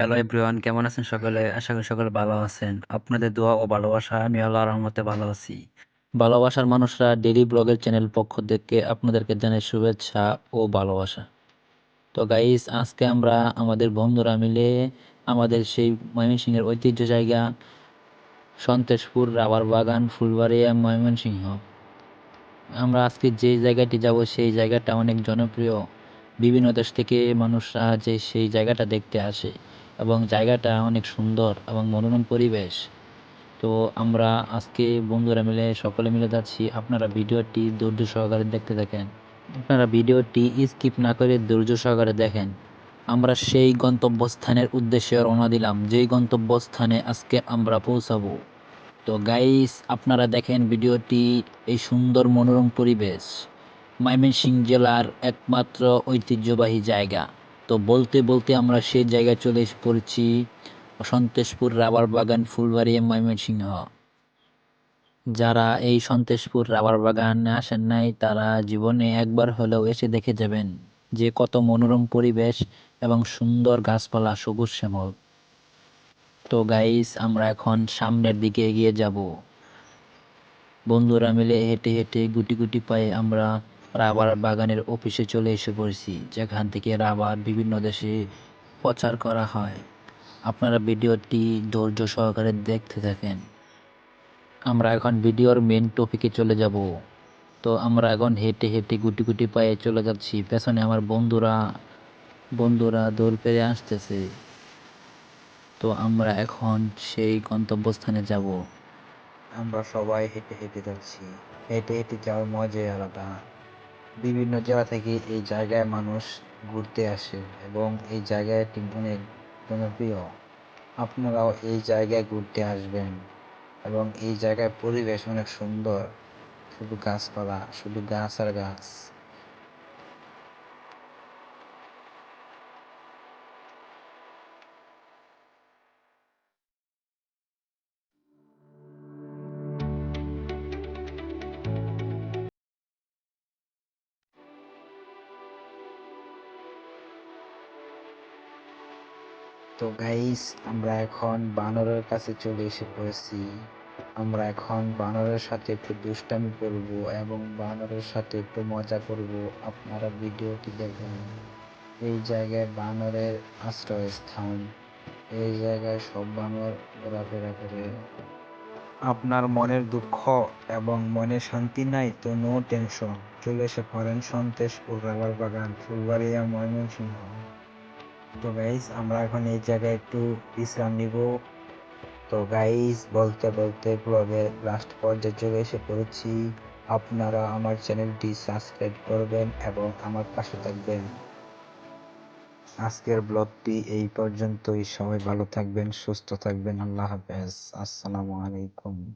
Hello everyone কেমন আছেন সকলে? আশা করি সকলে ভালো আছেন। আপনাদের দোয়া ও ভালোবাসা আমি আল্লাহর রহমতে ভালো আছি। ভালোবাসার মানুষরা ডেইলি ব্লগের চ্যানেল পক্ষ থেকে আপনাদেরকে জানাই শুভেচ্ছা ও ভালোবাসা। তো গাইস আজকে আমরা আমাদের বন্ধুরা মিলে আমাদের সেই ময়মনসিংহের ঐতিহ্য জায়গা সন্তেশপুর রাবার বাগান ফুলবাড়িয়া ময়মনসিংহ। আমরা আজকে যে জায়গাটি যাব সেই জায়গাটা অনেক জনপ্রিয়। বিভিন্ন দেশ থেকে মানুষরা যে সেই জায়গাটা দেখতে আসে। এবং জায়গাটা অনেক সুন্দর এবং মনোরম পরিবেশ। তো আমরা আজকে বন্ধুরা মিলে, সকলে মিলে যাচ্ছি। আপনারা ভিডিওটি ধৈর্য সহকারে দেখতে থাকেন। আপনারা ভিডিওটি স্কিপ না করে ধৈর্য সহকারে দেখেন। আমরা সেই গন্তব্যস্থানের উদ্দেশ্যে রওনা দিলাম। যেই গন্তব্যস্থানে আজকে আমরা পৌঁছাবো। তো গাইস আপনারা দেখেন ভিডিওটি, এই সুন্দর মনোরম পরিবেশ। ময়মনসিংহ জেলার একমাত্র ঐতিহ্যবাহী জায়গা। তো বলতে বলতে আমরা সেই জায়গায় চলে এসে পড়েছি, সন্তেশপুর রাবার বাগান, ফুলবাড়ি, ময়মনসিংহ। যারা এই সন্তেশপুর রাবার বাগানে আসেন নাই, তারা জীবনে একবার হলেও এসে দেখে যাবেন যে কত মনোরম পরিবেশ এবং সুন্দর গাছপালা, সবুজ শ্যামল। তো গাইস আমরা এখন সামনের দিকে এগিয়ে যাব। বন্ধুরা মিলে হেঁটে হেঁটে গুটি গুটি পায়ে আমরা রাবার বাগানের অফিসে চলে এসে পড়েছি, যেখান থেকে রাবার বিভিন্ন দেশে প্রচার করা হয়। আপনারা ভিডিওটি ধৈর্য সহকারে দেখতে থাকেন। আমরা এখন ভিডিওর মেন টপিকে চলে যাব। তো আমরা এখন হেঁটে হেঁটে গুটি গুটি পায়ে চলে যাচ্ছি। পেছনে আমার বন্ধুরা বন্ধুরা দৌড় পেরে আসতেছে। তো আমরা এখন সেই গন্তব্যস্থানে যাব। আমরা সবাই হেঁটে হেঁটে যাচ্ছি। হেঁটে হেঁটে যাওয়ার মজাই আলাদা। বিভিন্ন জেলা থেকে এই জায়গায় মানুষ ঘুরতে আসে এবং এই জায়গাটি অনেক জনপ্রিয় আপনারাও এই জায়গায় ঘুরতে আসবেন এবং এই জায়গায় পরিবেশ অনেক সুন্দর। শুধু গাছপালা, শুধু গাছ আর গাছ। তো গাইস আমরা এখন বানরের কাছে চলে এসে পড়েছি। আমরা এখন বানরের সাথে একটু দুষ্টামি করব এবং বানরের সাথে একটু মজা করব। আপনারা ভিডিওটি দেখুন। এই জায়গায় বানরের আশ্রয়স্থান। এই জায়গায় সব বানর ঘোরাফেরা করে। আপনার মনের দুঃখ এবং মনে শান্তি নাই তো নো টেনশন চলে এসে পড়েন সন্তেশপুর রাবার বাগান, ফুলবাড়িয়া ময়মনসিংহ। তো গাইস আমরা এখন এই জায়গায় একটু বিশ্রাম নিব। তো গাইস বলতে বলতে ব্লগের লাস্ট পর্যায়ে চলে এসে পড়েছি। আপনারা আমার চ্যানেলটি সাবস্ক্রাইব করবেন এবং আমার পাশে থাকবেন। আজকের ব্লগটি এই পর্যন্তই। সবাই ভালো থাকবেন, সুস্থ থাকবেন। আল্লাহ হাফেজ। আসসালামু আলাইকুম।